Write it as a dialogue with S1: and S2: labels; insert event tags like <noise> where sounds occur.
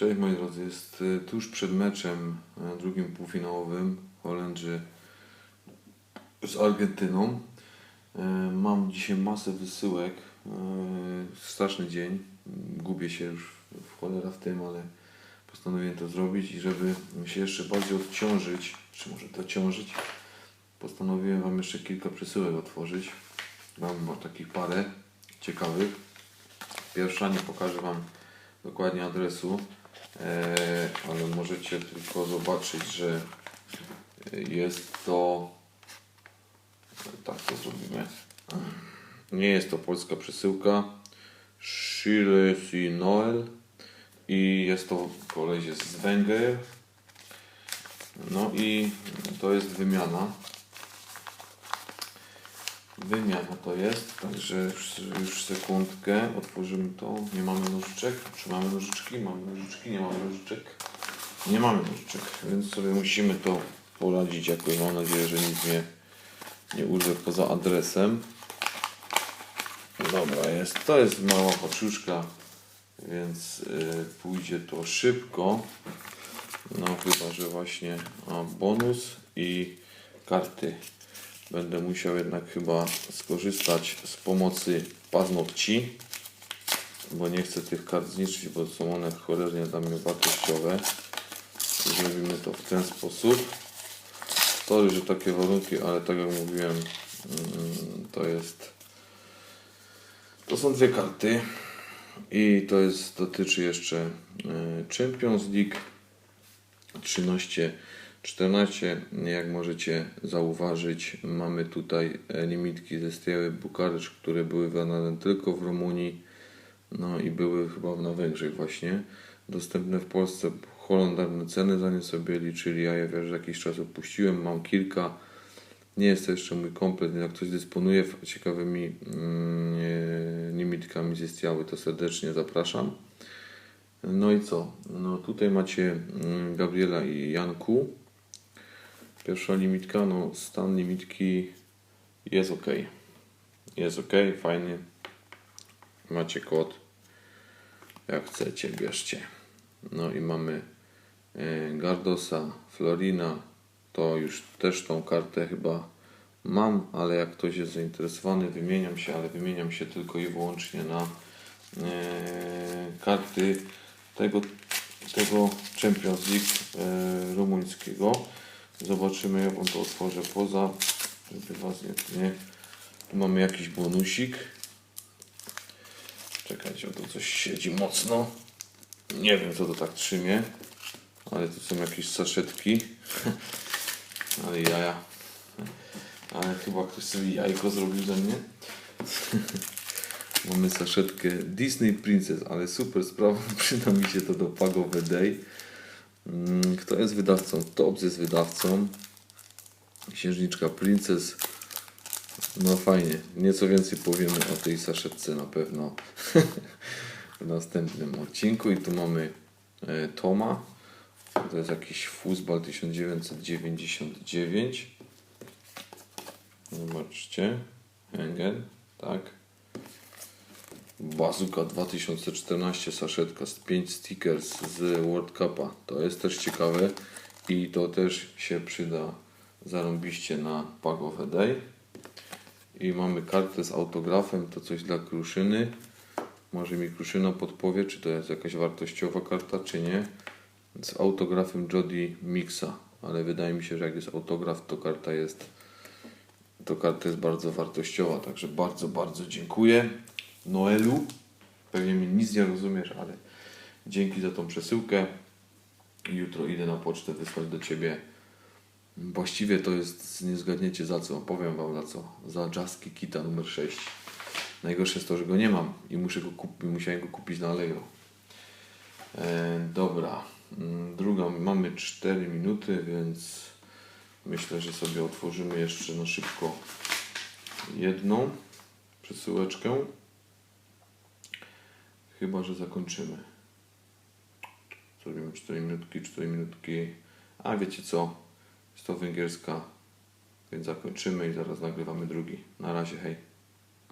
S1: Cześć moi drodzy, jest y, tuż przed meczem y, drugim półfinałowym Holendrzy z Argentyną. Y, Mam dzisiaj masę wysyłek. Straszny dzień. Gubię się już w cholera w tym, ale postanowiłem to zrobić i żeby się jeszcze bardziej odciążyć, czy może dociążyć, postanowiłem Wam jeszcze kilka przesyłek otworzyć. Mam takich parę ciekawych. Pierwsza, nie pokażę Wam dokładnie adresu, ale możecie tylko zobaczyć, że jest to. Tak to zrobimy. Nie jest to polska przesyłka. Shirley Noel i jest to koleś z Węgier. No i to jest wymiana. Wymiana to jest, także już, już sekundkę, otworzymy to. Nie mamy nożyczek, czy mamy nożyczki? Mamy nożyczki, nie mamy nożyczek. Nie mamy nożyczek, więc sobie musimy to poradzić jakoś. Mam nadzieję, że nic mnie nie urze poza adresem. Dobra, jest. To jest mała paczuszka, więc y, pójdzie to szybko. No chyba, że właśnie a, bonus i karty. Będę musiał jednak chyba skorzystać z pomocy paznokci, bo nie chcę tych kart zniszczyć, bo są one cholernie dla mnie wartościowe. Zrobimy to w ten sposób. Sorry, że takie warunki, ale tak jak mówiłem, mm, to jest to są dwie karty i to jest dotyczy jeszcze e, Champions League 13 14 jak możecie zauważyć mamy tutaj e, limitki ze Steały Bukaresz, które były wydane tylko w Rumunii no i były chyba na Węgrzech właśnie dostępne w Polsce holendarne ceny za nie sobie liczyli ja je wiesz, jakiś czas opuściłem mam kilka nie jest to jeszcze mój komplet, jak ktoś dysponuje ciekawymi mm, e, limitkami ze Stiały, to serdecznie zapraszam. No i co? No tutaj macie mm, Gabriela i Janku. Pierwsza limitka, no stan limitki jest ok. Jest ok, fajnie. Macie kod. Jak chcecie, bierzcie. No i mamy e, Gardosa, Florina, to już też tą kartę chyba mam, ale jak ktoś jest zainteresowany, wymieniam się, ale wymieniam się tylko i wyłącznie na e, karty tego, tego Champions League e, rumuńskiego. Zobaczymy, jak on to otworzę poza, żeby was nie, nie. Tu mamy jakiś bonusik. Czekajcie, o to coś siedzi mocno. Nie wiem, co to tak trzymie, ale tu są jakieś saszetki. <laughs> Ale jaja. Ale chyba ktoś sobie jajko zrobił ze mnie. <laughs> Mamy saszetkę Disney Princess, ale super sprawa. <laughs> Przyda mi się to do Pago the Day. Mm, Kto jest wydawcą? Tops jest wydawcą. Księżniczka Princess. No fajnie. Nieco więcej powiemy o tej saszetce na pewno <laughs> w następnym odcinku. I tu mamy e, Toma. To jest jakiś Fußball 1999. Zobaczcie. Hengen, tak. Bazuka 2014 saszetka z 5 stickers z World Cupa. To jest też ciekawe i to też się przyda zarąbiście na Pack of Day. I mamy kartę z autografem, to coś dla Kruszyny. Może mi Kruszyna podpowie, czy to jest jakaś wartościowa karta, czy nie z autografem Jody Mixa, ale wydaje mi się, że jak jest autograf, to karta jest to karta jest bardzo wartościowa, także bardzo, bardzo dziękuję Noelu. Pewnie mi nic nie rozumiesz, ale dzięki za tą przesyłkę. Jutro idę na pocztę wysłać do Ciebie. Właściwie to jest, nie zgadniecie za co, powiem Wam za co. Za Jaski Kita numer 6. Najgorsze jest to, że go nie mam i muszę go kupić, musiałem go kupić na Allegro. E, dobra, Mm, druga, mamy 4 minuty, więc myślę, że sobie otworzymy jeszcze na szybko jedną przesyłeczkę. Chyba, że zakończymy. Zrobimy 4 minutki, 4 minutki. A wiecie co? Jest to węgierska, więc zakończymy i zaraz nagrywamy drugi. Na razie, hej.